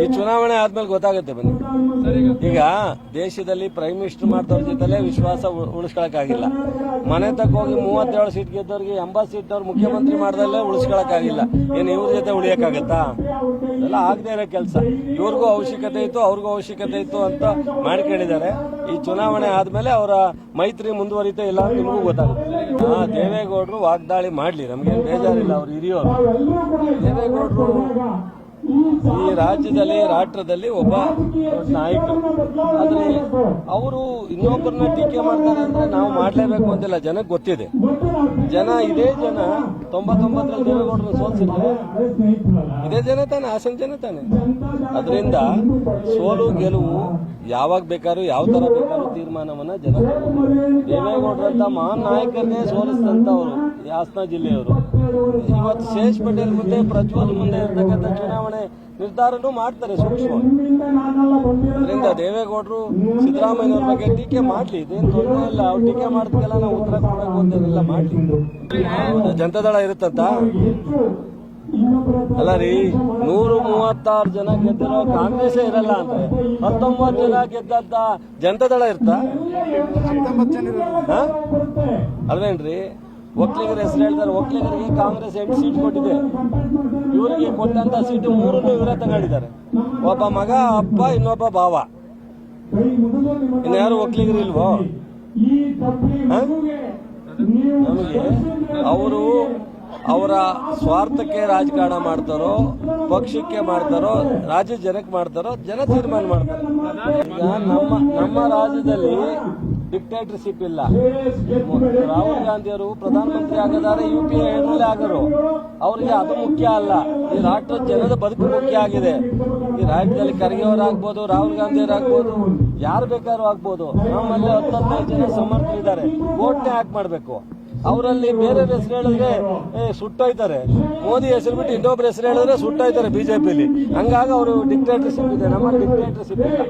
ಈ ಚುನಾವಣೆ ಆದ್ಮೇಲೆ ಗೊತ್ತಾಗುತ್ತೆ ಬನ್ನಿ. ಈಗ ದೇಶದಲ್ಲಿ ಪ್ರೈಮ್ ಮಿನಿಸ್ಟರ್ ಮಾಡ್ದವ್ರ ಜೊತೆಲೆ ವಿಶ್ವಾಸ ಉಳಿಸ್ಕೊಳಕ್ಕಾಗಿಲ್ಲ. ಮನೆ ತಕ್ಕ ಹೋಗಿ ಮೂವತ್ತೇಳು ಸೀಟ್ ಗೆದ್ದವ್ರಿಗೆ ಎಂಬತ್ತು ಸೀಟ್ ಅವ್ರು ಮುಖ್ಯಮಂತ್ರಿ ಮಾಡ್ದಲ್ಲೇ ಉಳಿಸ್ಕೊಳಕ್ಕಾಗಿಲ್ಲ. ಏನು ಇವ್ರ ಜೊತೆ ಉಳಿಯಕ್ಕಾಗತ್ತಾ? ಎಲ್ಲ ಆಗದೆ ಇರೋ ಕೆಲಸ. ಇವ್ರಿಗೂ ಅವಶ್ಯಕತೆ ಇತ್ತು, ಅವ್ರಿಗೂ ಅವಶ್ಯಕತೆ ಇತ್ತು ಅಂತ ಮಾಡ್ಕೊಂಡಿದ್ದಾರೆ. ಈ ಚುನಾವಣೆ ಆದ್ಮೇಲೆ ಅವರ ಮೈತ್ರಿ ಮುಂದುವರಿತಾ ಇಲ್ಲ ಅಂತ ನಿಮಗೂ ಗೊತ್ತಾಗುತ್ತೆ. ಹಾ ದೇವೇಗೌಡರು ವಾಗ್ದಾಳಿ ಮಾಡ್ಲಿ, ನಮ್ಗೇನು ಬೇಜಾರಿಲ್ಲ, ಅವ್ರು ಹಿರಿಯೋರು ದೇವೇಗೌಡರು ಈ ರಾಜ್ಯದಲ್ಲಿ, ರಾಷ್ಟ್ರದಲ್ಲಿ ಒಬ್ಬ ನಾಯಕ. ಆದ್ರೆ ಅವರು ಇನ್ನೊಬ್ಬರನ್ನ ಟೀಕೆ ಮಾಡ್ತಾರೆ ಅಂದ್ರೆ ನಾವು ಮಾಡ್ಲೇಬೇಕು ಅಂತಿಲ್ಲ. ಜನಕ್ಕೆ ಗೊತ್ತಿದೆ. ಜನ ಇದೇ ಜನ ತೊಂಬತ್ತೊಂಬತ್ತರಲ್ಲಿ ದೇವೇಗೌಡರನ್ನ ಸೋಲ್ಸಿದ್ರೆ ಇದೇ ಜನ ತಾನೆ, ಹಾಸನ ಜನ ತಾನೆ. ಅದರಿಂದ ಸೋಲು, ಗೆಲುವು ಯಾವಾಗ ಬೇಕಾದ್ರು, ಯಾವ ತರ ಬೇಕಾದ್ರೂ ತೀರ್ಮಾನವನ್ನ ಜನ. ದೇವೇಗೌಡರಂತ ಮಹಾನ್ ನಾಯಕರನ್ನೇ ಅವರು ಹಾಸನ ಜಿಲ್ಲೆಯವರು. ಇವತ್ತು ಶೇಷ್ ಪಟೇಲ್ ಮುಂದೆ ಪ್ರಜ್ವಲ್ ಮುಂದೆ ಇರತಕ್ಕಂಥ ಚುನಾವಣೆ ನಿರ್ಧಾರನೂ ಮಾಡ್ತಾರೆ ಸೂಕ್ಷ್ಮ ಅದರಿಂದ ದೇವೇಗೌಡರು ಸಿದ್ದರಾಮಯ್ಯವ್ರ ಬಗ್ಗೆ ಟೀಕೆ ಮಾಡ್ಲಿ ಇದೇನು ತೊಂದರೆ ಇಲ್ಲ ಅವ್ರು ಟೀಕೆ ಮಾಡಿದ್ಕೆಲ್ಲ ನಾವು ಉತ್ತರ ಕೊಡಬೇಕು ಅಂತೇನೆಲ್ಲ ಮಾಡ್ಲಿ? ಜನತಾದಳ ಇರುತ್ತಂತ? ಅಲ್ಲ ರೀ ನೂರು ಮೂವತ್ತಾರು ಜನ ಗೆದ್ದಿರೋ ಕಾಂಗ್ರೆಸ್ ಇರಲ್ಲ ಅಂದ್ರೆ ಹತ್ತೊಂಬತ್ತು ಜನ ಗೆದ್ದಂತ ಜನತಾದಳ ಇರ್ತಾ? ಅಲ್ವೇನ್ರಿ? ಒಕ್ಕಲಿಗರ ಹೆಸರು ಹೇಳ್ತಾರೆ ಒಕ್ಕಲಿಗರಿಗೆ ಕಾಂಗ್ರೆಸ್ ಎಂಟು ಸೀಟ್ ಕೊಟ್ಟಿದೆ. ಇವರಿಗೆ ಕೊಟ್ಟಂತ ಸೀಟು ಮೂರನ್ನು ಇವರ ತಗೊಂಡಿದ್ದಾರೆ. ಒಬ್ಬ ಮಗ, ಅಪ್ಪ, ಇನ್ನೊಬ್ಬ ಭಾವ. ಯಾರು ಒಕ್ಕಲಿಗರು ಇಲ್ವೋ? ನಮಗೆ ಅವರು ಅವರ ಸ್ವಾರ್ಥಕ್ಕೆ ರಾಜಕಾರಣ ಮಾಡ್ತಾರೋ, ಪಕ್ಷಕ್ಕೆ ಮಾಡ್ತಾರೋ, ರಾಜ್ಯ ಜನಕ್ಕೆ ಮಾಡ್ತಾರೋ, ಜನ ತೀರ್ಮಾನ ಮಾಡ್ತಾರೆ. ನಮ್ಮ ನಮ್ಮ ರಾಜ್ಯದಲ್ಲಿ ಡಿಕ್ಟೇಟರ್ಶಿಪ್ ಇಲ್ಲ. ರಾಹುಲ್ ಗಾಂಧಿ ಅವರು ಪ್ರಧಾನಮಂತ್ರಿ ಆಗದಾರೆ ಯು ಪಿ ಎ ಆಗರು. ಅವರಿಗೆ ಅದು ಮುಖ್ಯ ಅಲ್ಲ. ಈ ರಾಷ್ಟ್ರದ ಜನದ ಬದುಕು ಮುಖ್ಯ ಆಗಿದೆ. ಈ ರಾಜ್ಯದಲ್ಲಿ ಖರ್ಗೆ ಅವರಾಗ್ಬೋದು ರಾಹುಲ್ ಗಾಂಧಿ ಅವರಾಗ್ಬೋದು ಯಾರು ಬೇಕಾದ್ರೂ ಆಗ್ಬೋದು. ನಮ್ಮಲ್ಲಿ ಹತ್ತತ್ತೈದು ಜನ ಸಮರ್ಥರಿದ್ದಾರೆ ವೋಟ್ನೇ ಹಾಕಿ ಮಾಡಬೇಕು. ಅವರಲ್ಲಿ ಬೇರೆ ಹೆಸರು ಹೇಳಿದ್ರೆ ಸುಟ್ಟೋಯ್ತಾರೆ. ಮೋದಿ ಹೆಸರು ಬಿಟ್ಟು ಇನ್ನೊಬ್ಬರ ಹೆಸರು ಹೇಳಿದ್ರೆ ಸುಟ್ಟೋಯ್ತಾರೆ ಬಿಜೆಪಿಲಿ. ಹಂಗಾಗಿ ಅವರು ಡಿಕ್ಟೇಟರ್ಶಿಪ್ ಇದೆ. ನಮ್ಮ ಡಿಕ್ಟೇಟರ್ಶಿಪ್ ಇಲ್ಲ.